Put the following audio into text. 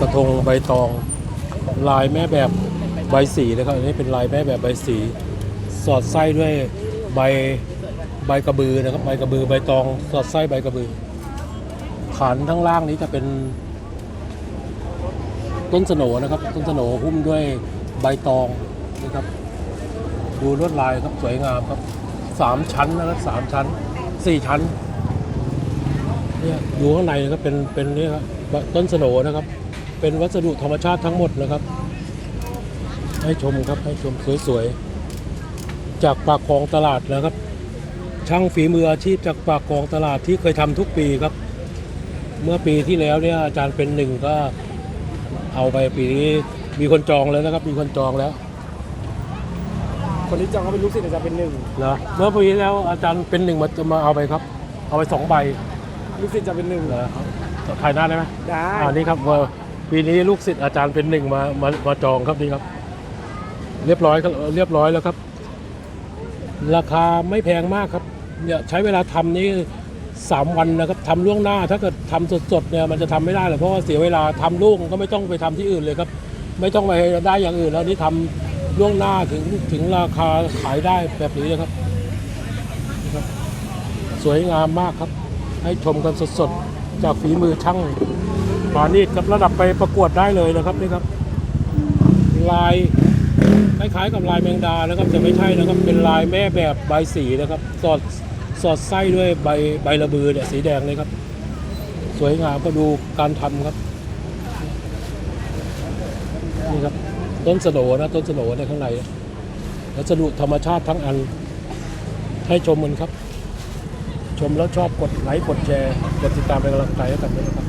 กระทงใบตอง ลายแม่แบบใบสีนะครับอันนี้เป็นลายแม่แบบใบสี สอดไส้ด้วยใบใบกระบือนะครับใบกระบือใบตอง สอดไส้ใบกระบือฐานทั้งล่างนี้จะเป็น ต้นสโหนนะครับ ต้นสโหนหุ้มด้วยใบตองนะครับ ดูลวดลายครับสวยงามครับสามชั้นนะครับสามชั้นสี่ชั้นเนี่ยดูข้างในนะครับเป็นเป็นนี่ครับต้นสโหนนะครับ เป็นวัสดุธรรมชาติทั้งหมดนะครับ ให้ชมครับให้ชมสวยๆ จากปากคลองตลาดนะครับ ช่างฝีมืออาชีพจากปากคลองตลาดที่เคยทำทุกปีครับ เมื่อปีที่แล้วเนี่ยอาจารย์เป็นหนึ่งก็เอาไปปีนี้มีคนจองแล้วนะครับ มีคนจองแล้ว คนที่จองเขาเป็นลูกศิษย์อาจารย์เป็นหนึ่งนะเมื่อปีที่แล้วอาจารย์เป็นหนึ่งมาจะมาเอาไปครับ เอาไปสองใบลูกศิษย์จะเป็นหนึ่งเหรอถ่ายหน้าได้ไหมได้อ่านี่ครับว่า ปีนี้ลูกศิษย์อาจารย์เป็นหนึ่งมามามาจองครับนี่ครับ เรียบร้อยครับเรียบร้อยแล้วครับ ราคาไม่แพงมากครับเนี่ยใช้เวลาทำนี่สามวันนะครับทำล่วงหน้า ถ้าเกิดทำสดๆเนี่ยมันจะทำไม่ได้หรอกเพราะว่าเสียเวลาทำลูกก็ไม่ต้องไปทำที่อื่นเลยครับ ไม่ต้องไปได้อย่างอื่นแล้วนี่ทำล่วงหน้าถึงถึงราคาขายได้แบบนี้นะครับ สวยงามมากครับ ให้ชมกันสดๆ จากฝีมือช่าง ปานีตครับระดับไปประกวดได้เลยนะครับนี่ครับ ลายคล้ายๆกับลายแมงดานะครับแต่ไม่ใช่นะครับ เป็นลายแม่แบบใบสีนะครับ สอดสอดไส้ด้วยใบใบระบือเนี่ยสีแดงเลยครับ สวยงามก็ดูการทำครับนี่ครับต้นสโนนะต้นสโหนในข้างในวัสดุธรรมชาติทั้งอันให้ชมกันครับ ชมแล้วชอบกดไลค์กดแชร์กดติดตามเป็นกำลังใจให้กันด้วยนะครับ